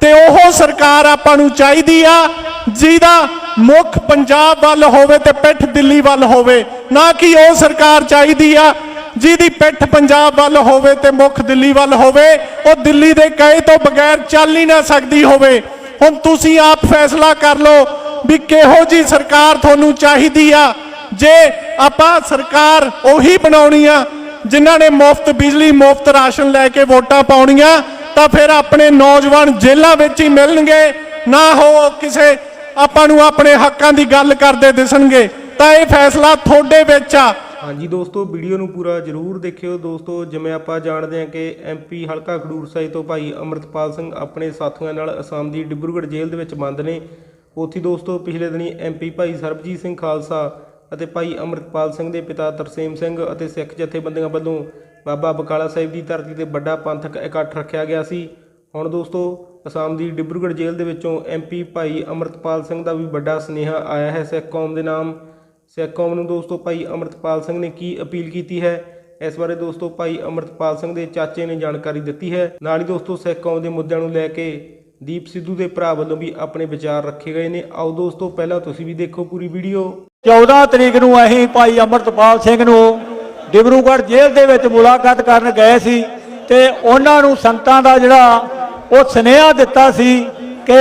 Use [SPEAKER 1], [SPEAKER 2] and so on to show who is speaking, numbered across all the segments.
[SPEAKER 1] ਤੇ ਉਹ ਸਰਕਾਰ ਆਪਾਂ ਨੂੰ ਚਾਹੀਦੀ ਆ, ਜਿਹਦਾ ਮੁੱਖ ਪੰਜਾਬ ਵੱਲ ਹੋਵੇ ਤੇ ਪਿੱਠ ਦਿੱਲੀ ਵੱਲ ਹੋਵੇ। ਨਾ ਕਿ ਉਹ ਸਰਕਾਰ ਚਾਹੀਦੀ ਆ, ਜਿਹਦੀ ਪਿੱਠ ਪੰਜਾਬ ਵੱਲ ਹੋਵੇ ਤੇ ਮੁੱਖ ਦਿੱਲੀ ਵੱਲ ਹੋਵੇ। ਉਹ ਦਿੱਲੀ ਦੇ ਕਹੇ ਤੋਂ ਬਗੈਰ ਚੱਲ ਹੀ ਨਾ ਸਕਦੀ ਹੋਵੇ। ਹੁਣ ਤੁਸੀਂ ਆਪ ਫੈਸਲਾ ਕਰ ਲਓ ਵੀ ਕਿਹੋ ਜੀ ਸਰਕਾਰ ਤੁਹਾਨੂੰ ਚਾਹੀਦੀ ਆ। ਜੇ ਆਪਾਂ ਸਰਕਾਰ ਉਹੀ ਬਣਾਉਣੀ ਆ, ਜਿਨ੍ਹਾਂ ਨੇ ਮੁਫਤ ਬਿਜਲੀ, ਮੁਫਤ ਰਾਸ਼ਨ ਲੈ ਕੇ ਵੋਟਾਂ ਪਾਉਣੀਆਂ ਤਾਂ ਫਿਰ ਆਪਣੇ ਨੌਜਵਾਨ ਜੇਲ੍ਹਾਂ ਵਿੱਚ ਹੀ ਮਿਲਣਗੇ। ਨਾ ਹੋ ਕਿਸੇ ਆਪਾਂ ਨੂੰ ਆਪਣੇ ਹੱਕਾਂ ਦੀ ਗੱਲ ਕਰਦੇ ਦਿਸਣਗੇ। ਤਾਂ ਇਹ ਫੈਸਲਾ ਤੁਹਾਡੇ ਵਿੱਚ ਆ।
[SPEAKER 2] ਹਾਂਜੀ ਦੋਸਤੋ, ਵੀਡੀਓ ਨੂੰ ਪੂਰਾ ਜਰੂਰ ਦੇਖਿਓ। ਦੋਸਤੋ, ਜਿਵੇਂ ਆਪਾਂ ਜਾਣਦੇ ਹਾਂ ਕਿ ਐਮਪੀ ਹਲਕਾ ਖਡੂਰ ਸਾਹਿਬ ਤੋਂ ਭਾਈ ਅਮਰਤਪਾਲ ਸਿੰਘ ਆਪਣੇ ਸਾਥੀਆਂ ਨਾਲ ਅਸਾਮ ਦੀ ਡਿਬਰੂਗੜ੍ਹ ਜੇਲ੍ਹ ਦੇ ਵਿੱਚ ਬੰਦ ਨੇ। ਉੱਥੇ ਦੋਸਤੋ, ਪਿਛਲੇ ਦਿਨੀ ਐਮਪੀ ਭਾਈ ਸਰਬਜੀਤ ਸਿੰਘ ਖਾਲਸਾ ਅਤੇ ਭਾਈ ਅਮਰਤਪਾਲ ਸਿੰਘ ਦੇ ਪਿਤਾ ਤਰਸੇਮ ਸਿੰਘ ਅਤੇ ਸਿੱਖ ਜਥੇਬੰਦੀਆਂ ਵੱਲੋਂ ਬਾਬਾ ਬਕਾਲਾ ਸਾਹਿਬ ਦੀ ਧਰਤੀ ਤੇ ਵੱਡਾ ਪੰਥਕ ਇਕੱਠ ਰੱਖਿਆ ਗਿਆ ਸੀ। ਹੁਣ ਦੋਸਤੋ, ਅਸਾਮ ਦੀ ਡਿਬਰੂਗੜ੍ਹ ਜੇਲ੍ਹ ਦੇ ਵਿੱਚੋਂ ਐਮਪੀ ਭਾਈ ਅਮਰਤਪਾਲ ਸਿੰਘ ਦਾ ਵੀ ਵੱਡਾ ਸੁਨੇਹਾ ਆਇਆ ਹੈ ਸਿੱਖ ਕੌਮ ਦੇ ਨਾਮ। ਸਿੱਖ ਕੌਮ ਨੂੰ ਦੋਸਤੋ, ਭਾਈ ਅਮਰਤਪਾਲ ਸਿੰਘ ਨੇ ਕੀ ਅਪੀਲ ਕੀਤੀ ਹੈ? ਇਸ ਬਾਰੇ ਦੋਸਤੋ, ਭਾਈ ਅਮਰਤਪਾਲ ਸਿੰਘ ਦੇ ਚਾਚੇ ਨੇ ਜਾਣਕਾਰੀ ਦਿੱਤੀ ਹੈ। ਨਾਲ ਹੀ ਦੋਸਤੋ, ਸਿੱਖ ਕੌਮ ਦੇ ਮੁੱਦਿਆਂ ਨੂੰ ਲੈ ਕੇ ਦੀਪ ਸਿੱਧੂ ਦੇ ਭਰਾ ਵੱਲੋਂ ਵੀ ਆਪਣੇ ਵਿਚਾਰ ਰੱਖੇ ਗਏ ਨੇ। ਆਓ ਦੋਸਤੋ, ਪਹਿਲਾਂ ਤੁਸੀਂ ਵੀ ਦੇਖੋ ਪੂਰੀ ਵੀਡੀਓ।
[SPEAKER 3] 14 ਤਰੀਕ ਨੂੰ ਅਸੀਂ ਭਾਈ ਅਮਰਤਪਾਲ ਸਿੰਘ ਨੂੰ ਡਿਬਰੂਗੜ੍ਹ ਜੇਲ੍ਹ ਦੇ ਵਿੱਚ ਮੁਲਾਕਾਤ ਕਰਨ ਗਏ ਸੀ ਤੇ ਉਹਨਾਂ ਨੂੰ ਸੰਤਾਂ ਦਾ ਜਿਹੜਾ ਉਹ ਸੁਨੇਹਾ ਦਿੱਤਾ ਸੀ ਕਿ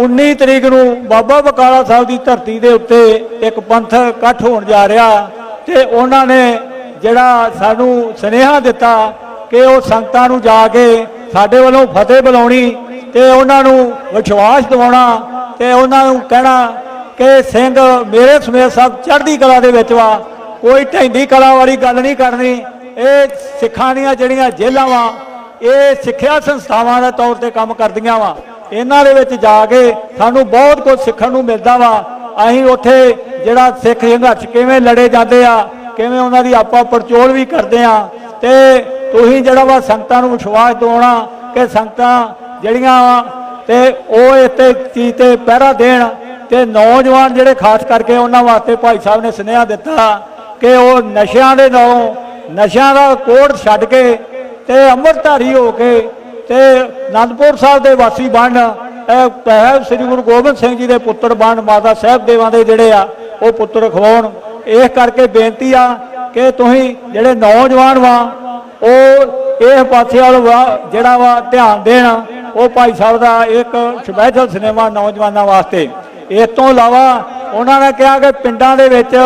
[SPEAKER 3] 19 ਤਰੀਕ ਨੂੰ ਬਾਬਾ ਬਕਾਲਾ ਸਾਹਿਬ ਦੀ ਧਰਤੀ ਦੇ ਉੱਤੇ ਇੱਕ ਪੰਥ ਇਕੱਠ ਹੋਣ ਜਾ ਰਿਹਾ ਤੇ ਉਹਨਾਂ ਨੇ ਜਿਹੜਾ ਸਾਨੂੰ ਸੁਨੇਹਾ ਦਿੱਤਾ ਕਿ ਉਹ ਸੰਗਤਾਂ ਨੂੰ ਜਾ ਕੇ ਸਾਡੇ ਵੱਲੋਂ ਫਤਿਹ ਬੁਲਾਉਣੀ ਤੇ ਉਹਨਾਂ ਨੂੰ ਵਿਸ਼ਵਾਸ ਦਿਵਾਉਣਾ ਤੇ ਉਹਨਾਂ ਨੂੰ ਕਹਿਣਾ ਕਿ ਸਿੰਘ ਮੇਰੇ ਸਮੇਤ ਸਭ ਚੜ੍ਹਦੀ ਕਲਾ ਦੇ ਵਿੱਚ ਵਾ ਕੋਈ ਢੈਂਦੀ ਕਲਾ ਵਾਲੀ ਗੱਲ ਨਹੀਂ ਕਰਨੀ। ਇਹ ਸਿੱਖਾਂ ਦੀਆਂ ਜਿਹੜੀਆਂ ਜੇਲ੍ਹਾਂ ਵਾ, ਇਹ ਸਿੱਖਿਆ ਸੰਸਥਾਵਾਂ ਦੇ ਤੌਰ ਤੇ ਕੰਮ ਕਰਦੀਆਂ ਵਾ। ਇਹਨਾਂ ਦੇ ਵਿੱਚ ਜਾ ਕੇ ਸਾਨੂੰ ਬਹੁਤ ਕੁਝ ਸਿੱਖਣ ਨੂੰ ਮਿਲਦਾ ਵਾ। ਅਸੀਂ ਉੱਥੇ ਜਿਹੜਾ ਸਿੱਖ ਸੰਘਰਸ਼ ਕਿਵੇਂ ਲੜੇ ਜਾਂਦੇ ਆ, ਕਿਵੇਂ ਉਹਨਾਂ ਦੀ ਆਪਾਂ ਪੜਚੋਲ ਵੀ ਕਰਦੇ ਆ। ਤੇ ਤੁਸੀਂ ਜਿਹੜਾ ਵਾ ਸੰਗਤਾਂ ਨੂੰ ਵਿਸ਼ਵਾਸ ਦਿਵਾਉਣਾ ਕਿ ਸੰਗਤਾਂ ਜਿਹੜੀਆਂ ਵਾ, ਤੇ ਉਹ ਇੱਥੇ ਚੀਜ਼ ਤੇ ਪਹਿਰਾ ਦੇਣ ਤੇ ਨੌਜਵਾਨ ਜਿਹੜੇ ਖਾਸ ਕਰਕੇ ਉਹਨਾਂ ਵਾਸਤੇ ਭਾਈ ਸਾਹਿਬ ਨੇ ਸੁਨੇਹਾ ਦਿੱਤਾ ਕਿ ਉਹ ਨਸ਼ਿਆਂ ਦੇ ਨਾਲੋਂ, ਨਸ਼ਿਆਂ ਦਾ ਕੋੜ ਛੱਡ ਕੇ ਤੇ ਅੰਮ੍ਰਿਤਧਾਰੀ ਹੋ ਕੇ ਤੇ ਅਨੰਦਪੁਰ ਸਾਹਿਬ ਦੇ ਵਾਸੀ ਬਣ, ਇਹ ਪਹਿਲ ਸ੍ਰੀ ਗੁਰੂ ਗੋਬਿੰਦ ਸਿੰਘ ਜੀ ਦੇ ਪੁੱਤਰ ਬਣ, ਮਾਤਾ ਸਾਹਿਬ ਦੇਵਾਂ ਦੇ ਜਿਹੜੇ ਆ, ਉਹ ਪੁੱਤਰ ਖਵਾਉਣ। ਇਸ ਕਰਕੇ ਬੇਨਤੀ ਆ ਕਿ ਤੁਸੀਂ ਜਿਹੜੇ ਨੌਜਵਾਨ ਵਾ, ਉਹ ਇਹ ਪਾਸੇ ਵੱਲ ਵਾ- ਜਿਹੜਾ ਵਾ ਧਿਆਨ ਦੇਣ, ਉਹ ਭਾਈ ਸਾਹਿਬ ਦਾ ਇੱਕ ਸਪੈਸ਼ਲ ਸਿਨੇਮਾ ਨੌਜਵਾਨਾਂ ਵਾਸਤੇ। ਇਸ ਤੋਂ ਇਲਾਵਾ ਉਹਨਾਂ ਨੇ ਕਿਹਾ ਕਿ ਪਿੰਡਾਂ ਦੇ ਵਿੱਚ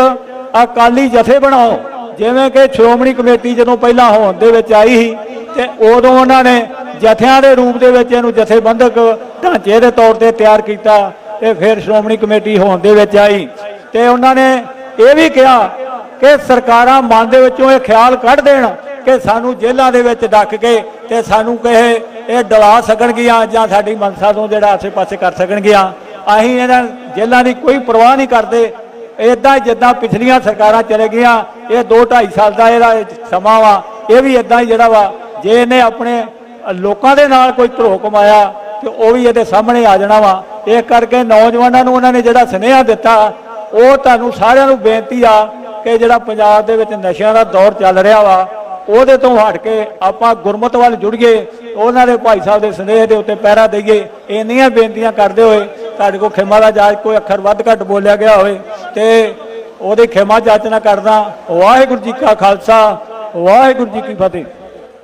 [SPEAKER 3] ਅਕਾਲੀ ਜਥੇ ਬਣਾਓ। ਜਿਵੇਂ ਕਿ ਸ਼੍ਰੋਮਣੀ ਕਮੇਟੀ ਜਦੋਂ ਪਹਿਲਾਂ ਹੋਣ ਦੇ ਵਿੱਚ ਆਈ ਸੀ, ਤੇ ਉਦੋਂ ਉਹਨਾਂ ਨੇ ਜਥਿਆਂ ਦੇ ਰੂਪ ਦੇ ਵਿੱਚ ਇਹਨੂੰ ਜਥੇਬੰਦਕ ਢਾਂਚੇ ਦੇ ਤੌਰ ਤੇ ਤਿਆਰ ਕੀਤਾ ਤੇ ਫਿਰ ਸ਼੍ਰੋਮਣੀ ਕਮੇਟੀ ਹੋਣ ਦੇ ਵਿੱਚ ਆਈ। ਤੇ ਉਹਨਾਂ ਨੇ ਇਹ ਵੀ ਕਿਹਾ ਕਿ ਸਰਕਾਰਾਂ ਮਨ ਦੇ ਵਿੱਚੋਂ ਇਹ ਖਿਆਲ ਕੱਢ ਦੇਣ ਕਿ ਸਾਨੂੰ ਜੇਲ੍ਹਾਂ ਦੇ ਵਿੱਚ ਡੱਕ ਕੇ ਤੇ ਸਾਨੂੰ ਕਹੇ ਇਹ ਡਲਾ ਸਕਣਗੀਆਂ ਜਾਂ ਸਾਡੀ ਮਨਸਾ ਤੋਂ ਜਿਹੜਾ ਆਸੇ-ਪਾਸੇ ਕਰ ਸਕਣਗੀਆਂ। ਅਸੀਂ ਇਹਨਾਂ ਜੇਲ੍ਹਾਂ ਦੀ ਕੋਈ ਪਰਵਾਹ ਨਹੀਂ ਕਰਦੇ। ਇਦਾਂ ਜਿੱਦਾਂ ਪਿਛਲੀਆਂ ਸਰਕਾਰਾਂ ਚਲੇ ਗਈਆਂ, ਇਹ 2 2.5 ਸਾਲ ਦਾ ਇਹਦਾ ਸਮਾਂ ਵਾ, ਇਹ ਵੀ ਇਦਾਂ ਹੀ ਜਿਹੜਾ ਵਾ, ਜੇ ਇਹਨੇ ਆਪਣੇ ਲੋਕਾਂ ਦੇ ਨਾਲ ਕੋਈ ਧਰੋ ਕਮਾਇਆ, ਤੇ ਉਹ ਵੀ ਇਹਦੇ ਸਾਹਮਣੇ ਆ ਜਾਣਾ ਵਾ। ਇਹ ਕਰਕੇ ਨੌਜਵਾਨਾਂ ਨੂੰ ਉਹਨਾਂ ਨੇ ਜਿਹੜਾ ਸੁਨੇਹਾ ਦਿੱਤਾ, ਉਹ ਤੁਹਾਨੂੰ ਸਾਰਿਆਂ ਨੂੰ ਬੇਨਤੀ ਆ ਕਿ ਜਿਹੜਾ ਪੰਜਾਬ ਦੇ ਵਿੱਚ ਨਸ਼ਿਆਂ ਦਾ ਦੌਰ ਚੱਲ ਰਿਹਾ ਵਾ, ਉਹਦੇ ਤੋਂ ਹਟ ਕੇ ਆਪਾਂ ਗੁਰਮਤ ਵੱਲ ਜੁੜੀਏ, ਉਹਨਾਂ ਦੇ ਭਾਈ ਸਾਹਿਬ ਦੇ ਸੰਦੇਹ ਦੇ ਉੱਤੇ ਪਹਿਰਾ ਦਈਏ, ਇੰਨੀਆਂ ਬੇਨਤੀਆਂ ਕਰਦੇ ਹੋਏ ਤੁਹਾਡੇ ਕੋਲ ਖਿਮਾ ਦਾ ਜਾਜ ਕੋਈ ਅੱਖਰ ਵੱਧ ਘੱਟ ਬੋਲਿਆ ਗਿਆ ਹੋਵੇ ਤੇ ਉਹਦੇ ਖਿਮਾ ਜਾਚਨਾ ਕਰਦਾ। ਵਾਹਿਗੁਰੂ ਜੀ ਕਾ ਖਾਲਸਾ, ਵਾਹਿਗੁਰੂ ਜੀ ਕੀ ਫਤਿਹ।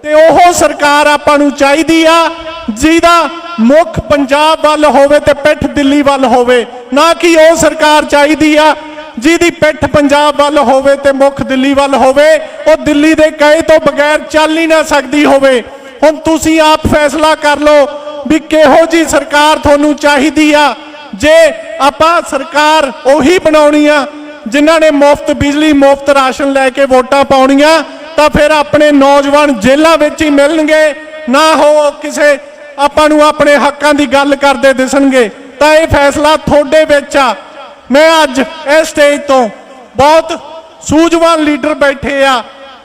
[SPEAKER 1] ਤੇ ਉਹ ਸਰਕਾਰ ਆਪਾਂ ਨੂੰ ਚਾਹੀਦੀ ਆ, ਜਿਹਦਾ ਮੁੱਖ ਪੰਜਾਬ ਵੱਲ ਹੋਵੇ ਤੇ ਪਿੱਠ ਦਿੱਲੀ ਵੱਲ ਹੋਵੇ। ਨਾ ਕਿ ਉਹ ਸਰਕਾਰ ਚਾਹੀਦੀ ਆ, ਜਿਹਦੀ ਪਿੱਠ ਪੰਜਾਬ ਵੱਲ ਹੋਵੇ ਤੇ ਮੁੱਖ ਦਿੱਲੀ ਵੱਲ ਹੋਵੇ। ਉਹ ਦਿੱਲੀ ਦੇ ਕਹੇ ਤੋਂ ਬਗੈਰ ਚੱਲ ਹੀ ਨਾ ਸਕਦੀ ਹੋਵੇ। ਹੁਣ ਤੁਸੀਂ ਆਪ ਫੈਸਲਾ ਕਰ ਲਓ ਵੀ ਕਿਹੋ ਜੀ ਸਰਕਾਰ ਤੁਹਾਨੂੰ ਚਾਹੀਦੀ ਆ? ਜੇ ਆਪਾਂ ਸਰਕਾਰ ਉਹੀ ਬਣਾਉਣੀ ਆ, ਜਿਨ੍ਹਾਂ ਨੇ ਮੁਫਤ ਬਿਜਲੀ, ਮੁਫਤ ਰਾਸ਼ਨ ਲੈ ਕੇ ਵੋਟਾਂ ਪਾਉਣੀਆਂ, ਤਾਂ ਫਿਰ ਆਪਣੇ ਨੌਜਵਾਨ ਜੇਲ੍ਹਾਂ ਵਿੱਚ ਹੀ ਮਿਲਣਗੇ। ਨਾ ਹੋ ਕਿਸੇ ਆਪਾਂ ਨੂੰ ਆਪਣੇ ਹੱਕਾਂ ਦੀ ਗੱਲ ਕਰਦੇ ਦਿਸਣਗੇ। ਤਾਂ ਇਹ ਫੈਸਲਾ ਤੁਹਾਡੇ ਵਿੱਚ ਆ। ਮੈਂ ਅੱਜ ਇਸ ਸਟੇਜ ਤੋਂ ਬਹੁਤ ਸੂਝਵਾਨ ਲੀਡਰ ਬੈਠੇ ਆ।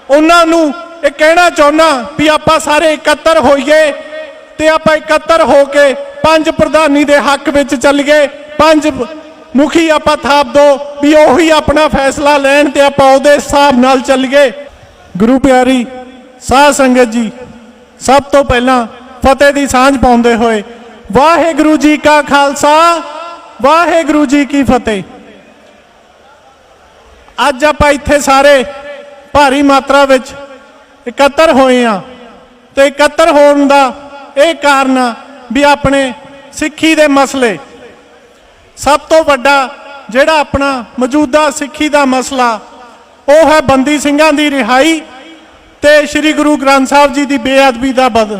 [SPEAKER 1] ਉਹਨਾਂ ਨੂੰ ਇਹ ਕਹਿਣਾ ਚਾਹੁੰਦਾ ਵੀ ਆਪਾਂ ਸਾਰੇ ਇਕੱਤਰ ਹੋਈਏ। ਤੇ ਆਪਾਂ ਇਕੱਤਰ ਹੋ ਕੇ ਪੰਜ ਪ੍ਰਧਾਨੀ ਦੇ ਹੱਕ ਵਿੱਚ ਚੱਲੀਏ ਪੰਜ ਮੁਖੀ ਆਪਾਂ ਥਾਪ ਦੋ ਵੀ ਉਹੀ ਆਪਣਾ ਫੈਸਲਾ ਲੈਣ ਤੇ ਆਪਾਂ ਉਹਦੇ ਹਿਸਾਬ ਨਾਲ ਚੱਲੀਏ ਗੁਰੂ ਪਿਆਰੀ, ਸਾਧ ਸੰਗਤ ਜੀ, ਸਭ ਤੋਂ ਪਹਿਲਾਂ ਫਤਿਹ ਦੀ ਸਾਂਝ ਪਾਉਂਦੇ ਹੋਏ ਵਾਹਿਗੁਰੂ ਜੀ ਕਾ ਖਾਲਸਾ, ਵਾਹਿਗੁਰੂ ਜੀ ਕੀ ਫਤਿਹ। ਅੱਜ ਆਪਾਂ ਇੱਥੇ ਸਾਰੇ ਭਾਰੀ ਮਾਤਰਾ ਵਿੱਚ ਇਕੱਤਰ ਹੋਏ ਆ ਤੇ ਇਕੱਤਰ ਹੋਣ ਦਾ ਇਹ ਕਾਰਨ ਵੀ ਆਪਣੇ ਸਿੱਖੀ ਦੇ ਮਸਲੇ। ਸਭ ਤੋਂ ਵੱਡਾ ਜਿਹੜਾ ਆਪਣਾ ਮੌਜੂਦਾ ਸਿੱਖੀ ਦਾ ਮਸਲਾ, ਉਹ ਹੈ ਬੰਦੀ ਸਿੰਘਾਂ ਦੀ ਰਿਹਾਈ ਤੇ ਸ੍ਰੀ ਗੁਰੂ ਗ੍ਰੰਥ ਸਾਹਿਬ ਜੀ ਦੀ ਬੇਅਦਬੀ ਦਾ ਬਦ।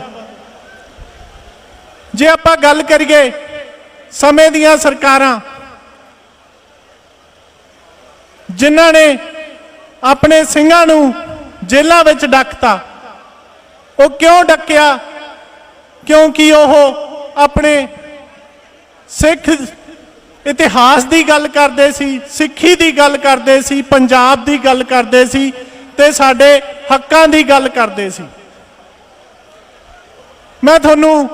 [SPEAKER 1] ਜੇ ਆਪਾਂ ਗੱਲ ਕਰੀਏ ਸਮੇਂ ਦੀਆਂ ਸਰਕਾਰਾਂ, ਜਿਨ੍ਹਾਂ ਨੇ ਆਪਣੇ ਸਿੰਘਾਂ ਨੂੰ ਜੇਲ੍ਹਾਂ ਵਿੱਚ ਡੱਕਤਾ, ਉਹ ਕਿਉਂ ਡੱਕਿਆ? ਕਿਉਂਕਿ ਉਹ ਆਪਣੇ ਸਿੱਖ ਇਤਿਹਾਸ ਦੀ ਗੱਲ ਕਰਦੇ ਸੀ, ਸਿੱਖੀ ਦੀ ਗੱਲ ਕਰਦੇ ਸੀ, ਪੰਜਾਬ ਦੀ ਗੱਲ ਕਰਦੇ ਸੀ ਤੇ ਸਾਡੇ ਹੱਕਾਂ ਦੀ ਗੱਲ ਕਰਦੇ ਸੀ। ਮੈਂ ਤੁਹਾਨੂੰ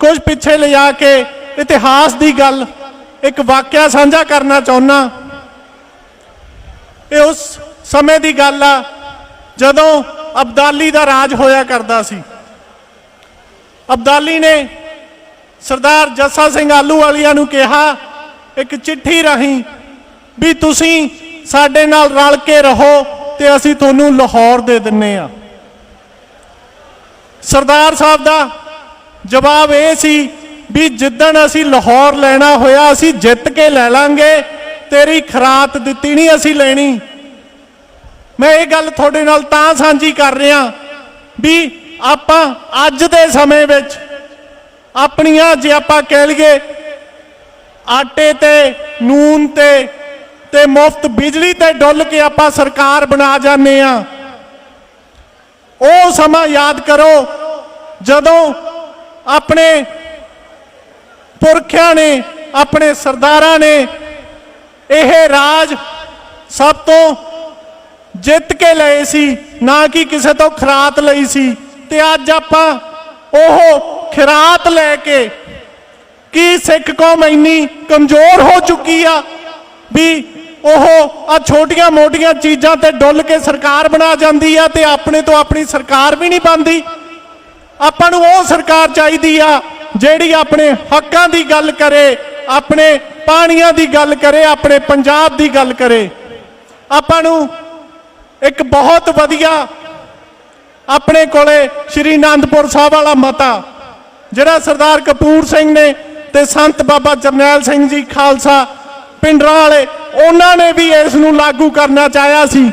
[SPEAKER 1] ਕੁਝ ਪਿੱਛੇ ਲਿਜਾ ਕੇ ਇਤਿਹਾਸ ਦੀ ਗੱਲ ਇੱਕ ਵਾਕਿਆ ਸਾਂਝਾ ਕਰਨਾ ਚਾਹੁੰਦਾ ਇਹ ਉਸ ਸਮੇਂ ਦੀ ਗੱਲ ਆ ਜਦੋਂ ਅਬਦਾਲੀ ਦਾ ਰਾਜ ਹੋਇਆ ਕਰਦਾ ਸੀ। ਅਬਦਾਲੀ ਨੇ ਸਰਦਾਰ ਜੱਸਾ ਸਿੰਘ ਆਲੂ ਵਾਲੀਆਂ ਨੂੰ ਕਿਹਾ, ਇੱਕ ਚਿੱਠੀ ਰਾਹੀਂ ਵੀ ਤੁਸੀਂ ਸਾਡੇ ਨਾਲ ਰਲ ਕੇ ਰਹੋ ਤੇ ਅਸੀਂ ਤੁਹਾਨੂੰ ਲਾਹੌਰ ਦੇ ਦਿੰਨੇ ਆ। ਸਰਦਾਰ ਸਾਹਿਬ ਦਾ ਜਵਾਬ ਇਹ ਸੀ ਵੀ ਜਿੱਦਣ ਅਸੀਂ ਲਾਹੌਰ ਲੈਣਾ ਹੋਇਆ ਅਸੀਂ ਜਿੱਤ ਕੇ ਲੈ ਲਾਂਗੇ, ਤੇਰੀ ਖਰਾਤ ਦਿੱਤੀ ਨਹੀਂ ਅਸੀਂ ਲੈਣੀ। ਮੈਂ ਇਹ ਗੱਲ ਤੁਹਾਡੇ ਨਾਲ ਤਾਂ ਸਾਂਝੀ ਕਰ ਰਿਹਾ ਵੀ ਆਪਾਂ ਅੱਜ ਦੇ ਸਮੇਂ ਵਿੱਚ ਆਪਣੀਆਂ ਜੇ ਆਪਾਂ ਕਹਿ ਲਈਏ ਆਟੇ ਤੇ ਨੂਨ ਤੇ ਤੇ ਮੁਫਤ ਬਿਜਲੀ ਤੇ ਡੁੱਲ ਕੇ ਆਪਾਂ ਸਰਕਾਰ ਬਣਾ ਜਾਂਦੇ ਆ ਉਹ ਸਮਾਂ ਯਾਦ ਕਰੋ ਜਦੋਂ ਆਪਣੇ ਪੁਰਖਿਆਂ ਨੇ, ਆਪਣੇ ਸਰਦਾਰਾਂ ਨੇ ਇਹ ਰਾਜ ਸਭ ਤੋਂ ਜਿੱਤ ਕੇ ਲਏ ਸੀ, ਨਾ ਕਿ ਕਿਸੇ ਤੋਂ ਖਰਾਤ ਲਈ ਸੀ। ਤੇ ਅੱਜ ਆਪਾਂ ਉਹ ਖਰਾਤ ਲੈ ਕੇ ਕੀ ਸਿੱਖ ਕੌਮ ਇੰਨੀ ਕਮਜ਼ੋਰ ਹੋ ਚੁੱਕੀ ਆ ਵੀ ਉਹ ਆ ਛੋਟੀਆਂ ਮੋਟੀਆਂ ਚੀਜ਼ਾਂ ਤੇ ਡੁੱਲ ਕੇ ਸਰਕਾਰ ਬਣਾ ਜਾਂਦੀ ਆ ਤੇ ਆਪਣੇ ਤੋਂ ਆਪਣੀ ਸਰਕਾਰ ਵੀ ਨਹੀਂ ਬਣਦੀ। ਆਪਾਂ ਨੂੰ ਉਹ ਸਰਕਾਰ ਚਾਹੀਦੀ ਆ ਜਿਹੜੀ ਆਪਣੇ ਹੱਕਾਂ ਦੀ ਗੱਲ ਕਰੇ, ਆਪਣੇ ਪਾਣੀਆਂ ਦੀ ਗੱਲ ਕਰੇ, ਆਪਣੇ ਪੰਜਾਬ ਦੀ ਗੱਲ ਕਰੇ। ਆਪਾਂ ਨੂੰ ਇੱਕ ਬਹੁਤ ਵਧੀਆ ਆਪਣੇ ਕੋਲੇ ਸ਼੍ਰੀ ਅਨੰਦਪੁਰ ਸਾਹਿਬ ਵਾਲਾ ਮਤਾ, ਜਿਹੜਾ ਸਰਦਾਰ ਕਪੂਰ ਸਿੰਘ ਨੇ ਤੇ ਸੰਤ ਬਾਬਾ ਜਰਨੈਲ ਸਿੰਘ ਜੀ ਖਾਲਸਾ ਪਿੰਡਰਾਂ ਵਾਲੇ, ਉਹਨਾਂ ਨੇ ਵੀ ਇਸ ਨੂੰ ਲਾਗੂ ਕਰਨਾ ਚਾਹਿਆ ਸੀ।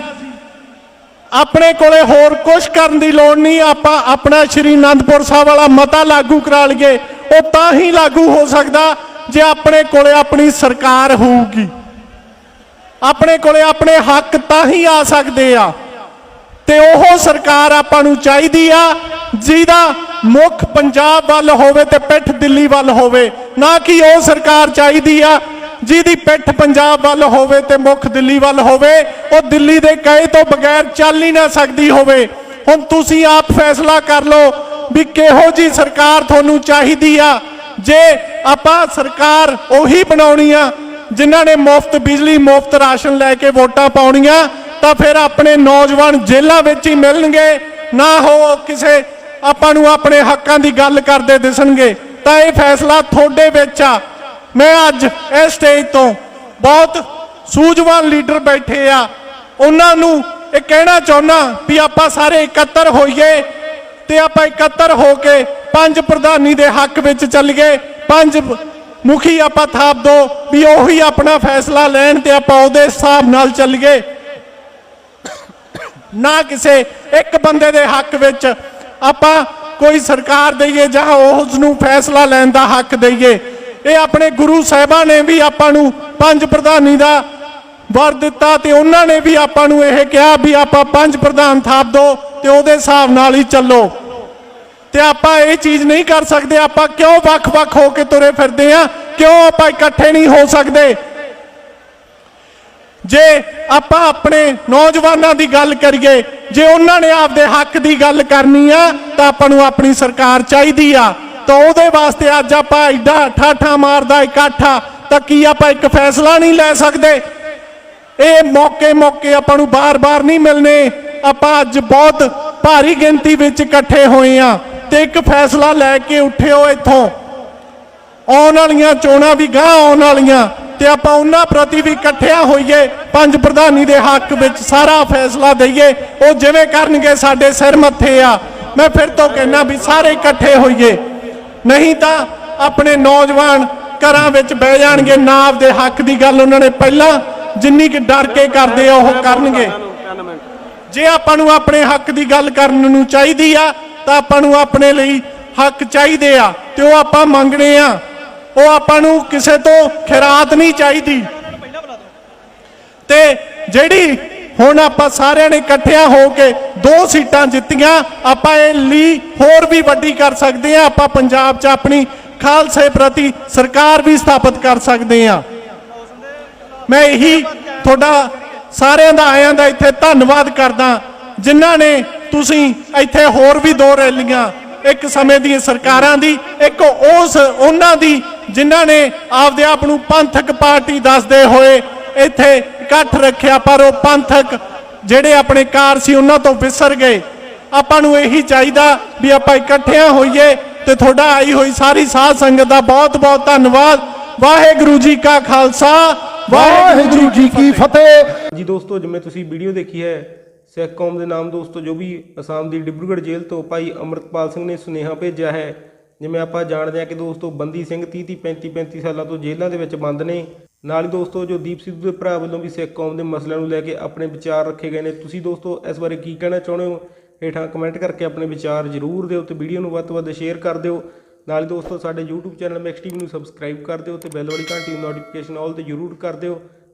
[SPEAKER 1] ਆਪਣੇ ਕੋਲੇ ਹੋਰ ਕੁਝ ਕਰਨ ਦੀ ਲੋੜ ਨਹੀਂ, ਆਪਾਂ ਆਪਣਾ ਸ਼੍ਰੀ ਅਨੰਦਪੁਰ ਸਾਹਿਬ ਵਾਲਾ ਮਤਾ ਲਾਗੂ ਕਰਾ ਲਈਏ, ਉਹ ਤਾਂ ਹੀ ਲਾਗੂ ਹੋ ਸਕਦਾ ਜੇ ਆਪਣੇ ਕੋਲੇ ਆਪਣੀ ਸਰਕਾਰ ਹੋਊਗੀ। ਆਪਣੇ ਕੋਲੇ ਆਪਣੇ ਹੱਕ ਤਾਂ ਹੀ ਆ ਸਕਦੇ ਆ। ਤੇ ਉਹ ਸਰਕਾਰ ਆਪਾਂ ਨੂੰ ਚਾਹੀਦੀ ਆ, ਜਿਹਦਾ ਮੁੱਖ ਪੰਜਾਬ ਵੱਲ ਹੋਵੇ ਤੇ ਪਿੱਠ ਦਿੱਲੀ ਵੱਲ ਹੋਵੇ। ਨਾ ਕਿ ਉਹ ਸਰਕਾਰ ਚਾਹੀਦੀ ਆ, ਜਿਹਦੀ ਪਿੱਠ ਪੰਜਾਬ ਵੱਲ ਹੋਵੇ ਤੇ ਮੁੱਖ ਦਿੱਲੀ ਵੱਲ ਹੋਵੇ। ਉਹ ਦਿੱਲੀ ਦੇ ਕਹੇ ਤੋਂ ਬਗੈਰ ਚੱਲ ਹੀ ਨਾ ਸਕਦੀ ਹੋਵੇ। ਹੁਣ ਤੁਸੀਂ ਆਪ ਫੈਸਲਾ ਕਰ ਲਓ ਵੀ ਕਿਹੋ ਜੀ ਸਰਕਾਰ ਤੁਹਾਨੂੰ ਚਾਹੀਦੀ ਆ। ਜੇ ਆਪਾਂ ਸਰਕਾਰ ਉਹੀ ਬਣਾਉਣੀ ਆ ਜਿਨ੍ਹਾਂ ਨੇ ਮੁਫਤ ਬਿਜਲੀ, ਮੁਫਤ ਰਾਸ਼ਨ ਲੈ ਕੇ ਵੋਟਾਂ ਪਾਉਣੀਆਂ, ਤਾਂ ਫਿਰ ਆਪਣੇ ਨੌਜਵਾਨ ਜੇਲ੍ਹਾਂ ਵਿੱਚ ਹੀ ਮਿਲਣਗੇ। ਨਾ ਹੋ ਕਿਸੇ, ਆਪਾਂ ਨੂੰ ਆਪਣੇ ਹੱਕਾਂ ਦੀ ਗੱਲ ਕਰਦੇ ਦਿਸਣਗੇ। ਤਾਂ ਇਹ ਫੈਸਲਾ ਤੁਹਾਡੇ ਵਿੱਚ ਆ। ਮੈਂ ਅੱਜ ਇਸ ਸਟੇਜ ਤੋਂ ਬਹੁਤ ਸੂਝਵਾਨ ਲੀਡਰ ਬੈਠੇ ਆ। ਉਹਨਾਂ ਨੂੰ ਇਹ ਕਹਿਣਾ ਚਾਹੁੰਦਾ ਵੀ ਆਪਾਂ ਸਾਰੇ ਇਕੱਤਰ ਹੋਈਏ ਤੇ ਆਪਾਂ ਇਕੱਤਰ ਹੋ ਕੇ ਪੰਜ ਪ੍ਰਧਾਨੀ ਦੇ ਹੱਕ ਵਿੱਚ ਚੱਲੀਏ। ਪੰਜ ਮੁਖੀ ਆਪਾਂ ਥਾਪ ਦੋ ਵੀ ਉਹੀ ਆਪਣਾ ਫੈਸਲਾ ਲੈਣ ਤੇ ਆਪਾਂ ਉਹਦੇ ਹਿਸਾਬ ਨਾਲ ਚੱਲੀਏ। ਨਾ ਕਿਸੇ ਇੱਕ ਬੰਦੇ ਦੇ ਹੱਕ ਵਿੱਚ ਆਪਾਂ ਕੋਈ ਸਰਕਾਰ ਦਈਏ ਜਾਂ ਉਸ ਨੂੰ ਫੈਸਲਾ ਲੈਣ ਦਾ ਹੱਕ ਦਈਏ। ਇਹ ਆਪਣੇ ਗੁਰੂ ਸਾਹਿਬਾਂ ਨੇ ਵੀ ਆਪਾਂ ਨੂੰ ਪੰਜ ਪ੍ਰਧਾਨੀ ਦਾ ਵਰ ਦਿੱਤਾ ਤੇ ਉਹਨਾਂ ਨੇ ਵੀ ਆਪਾਂ ਨੂੰ ਇਹ ਕਿਹਾ ਵੀ ਆਪਾਂ ਪੰਜ ਪ੍ਰਧਾਨ ਥਾਪ ਦੋ ਤੇ ਉਹਦੇ ਹਿਸਾਬ ਨਾਲ ਹੀ ਚੱਲੋ। ਤੇ ਆਪਾਂ ਇਹ ਚੀਜ਼ ਨਹੀਂ ਕਰ ਸਕਦੇ, ਆਪਾਂ ਕਿਉਂ ਵੱਖ-ਵੱਖ ਹੋ ਕੇ ਤੁਰੇ ਫਿਰਦੇ ਆ ਕਿਉਂ ਆਪਾਂ ਇਕੱਠੇ ਨਹੀਂ ਹੋ ਸਕਦੇ? ਜੇ ਆਪਾਂ ਆਪਣੇ ਨੌਜਵਾਨਾਂ ਦੀ ਗੱਲ ਕਰੀਏ, ਜੇ ਉਹਨਾਂ ਨੇ ਆਪਦੇ ਹੱਕ ਦੀ ਗੱਲ ਕਰਨੀ ਆ, ਤਾਂ ਆਪਾਂ ਨੂੰ ਆਪਣੀ ਸਰਕਾਰ ਚਾਹੀਦੀ ਆ। ਤਾਂ ਉਹਦੇ ਵਾਸਤੇ ਅੱਜ ਆਪਾਂ ਐਡਾ ਠਾਠਾ ਮਾਰਦਾ, ਇਕੱਠਾ, ਤਾਂ ਕੀ ਆਪਾਂ ਇੱਕ ਫੈਸਲਾ ਨਹੀਂ ਲੈ ਸਕਦੇ? ਇਹ ਮੌਕੇ ਮੌਕੇ ਆਪਾਂ ਨੂੰ ਬਾਰ-ਬਾਰ ਨਹੀਂ ਮਿਲਨੇ ਆਪਾਂ ਅੱਜ ਬਹੁਤ ਭਾਰੀ ਗਿਣਤੀ ਵਿੱਚ ਇਕੱਠੇ ਹੋਏ ਆ ਤੇ ਇੱਕ ਫੈਸਲਾ ਲੈ ਕੇ ਉੱਠਿਓ ਇੱਥੋਂ। ਆਉਣ ਵਾਲੀਆਂ ਚੋਣਾਂ ਵੀ ਗਾਂ ਆਉਣ ਵਾਲੀਆਂ ਤੇ ਆਪਾਂ ਉਹਨਾਂ ਪ੍ਰਤੀ ਵੀ ਇਕੱਠਿਆਂ ਹੋਈਏ, ਪੰਜ ਪ੍ਰਧਾਨੀ ਦੇ ਹੱਕ ਵਿੱਚ ਸਾਰਾ ਫੈਸਲਾ ਦਈਏ। ਉਹ ਜਿਵੇਂ ਕਰਨਗੇ ਸਾਡੇ ਸਿਰ ਮੱਥੇ ਆ। ਮੈਂ ਫਿਰ ਤੋਂ ਕਹਿਣਾ ਵੀ ਸਾਰੇ ਇਕੱਠੇ ਹੋਈਏ। ਨਹੀਂ ਤਾਂ ਆਪਣੇ ਨੌਜਵਾਨ ਘਰਾਂ ਵਿੱਚ ਬਹਿ ਜਾਣਗੇ, ਨਾ ਆਪਦੇ ਹੱਕ ਦੀ ਗੱਲ ਉਹਨਾਂ ਨੇ ਪਹਿਲਾਂ ਜਿੰਨੀ ਕਿ ਡਰ ਕੇ ਕਰਦੇ ਆ, ਉਹ ਕਰਨਗੇ। ਜੇ ਆਪਾਂ ਨੂੰ ਆਪਣੇ ਹੱਕ ਦੀ ਗੱਲ ਕਰਨ ਨੂੰ ਚਾਹੀਦੀ ਆ ਤਾਂ ਆਪਾਂ ਨੂੰ ਆਪਣੇ ਲਈ ਹੱਕ ਚਾਹੀਦੇ ਆ ਤੇ ਉਹ ਆਪਾਂ ਮੰਗਣੇ ਆ। ਉਹ ਆਪਾਂ ਨੂੰ ਕਿਸੇ ਤੋਂ ਖਿਰਾਤ ਨਹੀਂ ਚਾਹੀਦੀ। ਤੇ ਜਿਹੜੀ ਹੁਣ ਆਪਾਂ ਸਾਰਿਆਂ ਨੇ ਇਕੱਠਿਆਂ ਹੋ ਕੇ ਦੋ ਸੀਟਾਂ ਜਿੱਤੀਆਂ, ਆਪਾਂ ਇਹ ਲਈ ਹੋਰ ਵੀ ਵੱਡੀ ਕਰ ਸਕਦੇ ਆ। ਆਪਾਂ ਪੰਜਾਬ 'ਚ ਆਪਣੀ ਖਾਲਸੇ ਪ੍ਰਤੀ ਸਰਕਾਰ ਵੀ ਸਥਾਪਿਤ ਕਰ ਸਕਦੇ ਆ। ਮੈਂ ਇਹੀ ਤੁਹਾਡਾ ਸਾਰਿਆਂ ਦਾ ਆਇਆਂ ਦਾ ਇੱਥੇ ਧੰਨਵਾਦ ਕਰਦਾ ਜਿਨ੍ਹਾਂ ਨੇ ਤੁਸੀਂ ਇੱਥੇ ਹੋਰ ਵੀ ਦੋ ਰੈਲੀਆਂ ਇੱਕ ਸਮੇਂ ਦੀਆਂ ਸਰਕਾਰਾਂ ਦੀ ਇੱਕ ਉਸ ਉਹਨਾਂ ਦੀ ਜਿਨ੍ਹਾਂ ਨੇ ਆਪਦੇ ਆਪ ਨੂੰ ਪੰਥਕ ਪਾਰਟੀ ਦੱਸਦੇ ਹੋਏ ਇੱਥੇ ਇਕੱਠ ਰੱਖਿਆ। ਪਰ ਉਹ ਪੰਥਕ ਜਿਹੜੇ ਆਪਣੇ ਕਾਰ ਸੀ ਉਹਨਾਂ ਤੋਂ ਵਿਸਰ ਗਏ। ਆਪਾਂ ਨੂੰ ਇਹੀ ਚਾਹੀਦਾ ਵੀ ਆਪਾਂ ਇਕੱਠਿਆਂ ਹੋਈਏ ਤੇ ਤੁਹਾਡਾ ਆਈ ਹੋਈ ਸਾਰੀ ਸਾਧ ਸੰਗਤ ਦਾ ਬਹੁਤ ਬਹੁਤ ਧੰਨਵਾਦ। ਵਾਹਿਗੁਰੂ ਜੀ ਕਾ ਖਾਲਸਾ
[SPEAKER 4] ਵਾਹਿਗੁਰੂ ਜੀ ਕੀ ਫਤਿਹ।
[SPEAKER 2] ਜੀ ਦੋਸਤੋ ਜਿਵੇਂ ਤੁਸੀਂ ਵੀਡੀਓ ਦੇਖੀ ਹੈ ਸਿੱਖ ਕੌਮ ਦੇ ਨਾਮ ਦੋਸਤੋ, ਜੋ ਵੀ ਅਸਾਮ ਦੀ ਡਿਬਰੂਗੜ੍ਹ ਜੇਲ੍ਹ ਤੋਂ ਭਾਈ ਅਮਰਤਪਾਲ ਸਿੰਘ ਨੇ ਸੁਨੇਹਾ ਭੇਜਿਆ ਹੈ, ਜਿਵੇਂ ਆਪਾਂ ਜਾਣਦੇ ਹਾਂ ਕਿ ਦੋਸਤੋ, ਬੰਦੀ ਸਿੰਘ 30 30 35 35 ਸਾਲਾਂ ਤੋਂ ਜੇਲ੍ਹਾਂ ਦੇ ਵਿੱਚ ਬੰਦ ਨੇ। ਨਾਲ ਹੀ ਦੋਸਤੋ, ਜੋ ਦੀਪ ਸਿੱਧੂ ਦੇ ਭਰਾ ਵੱਲੋਂ ਵੀ ਸਿੱਖ ਕੌਮ ਦੇ ਮਸਲਿਆਂ ਨੂੰ ਲੈ ਕੇ ਆਪਣੇ ਵਿਚਾਰ ਰੱਖੇ ਗਏ ਨੇ। ਤੁਸੀਂ ਦੋਸਤੋ, ਇਸ ਬਾਰੇ ਕੀ ਕਹਿਣਾ ਚਾਹੁੰਦੇ ਹੋ? ਹੇਠਾਂ ਕਮੈਂਟ ਕਰਕੇ ਆਪਣੇ ਵਿਚਾਰ ਜ਼ਰੂਰ ਦਿਓ ਤੇ ਵੀਡੀਓ ਨੂੰ ਵੱਧ ਤੋਂ ਵੱਧ ਸ਼ੇਅਰ ਕਰ ਦਿਓ। ਨਾਲ ਹੀ ਦੋਸਤੋ, ਸਾਡੇ YouTube ਚੈਨਲ ਮੈਕਸ ਟੀਵੀ ਨੂੰ ਸਬਸਕ੍ਰਾਈਬ ਕਰ ਦਿਓ ਤੇ ਬੈਲ ਵਾਲੀ ਘੰਟੀ ਨੂੰ ਨੋਟੀਫਿਕੇਸ਼ਨ ਆਲ ਤੇ ਜ਼ਰੂਰ ਕਰ ਦਿਓ।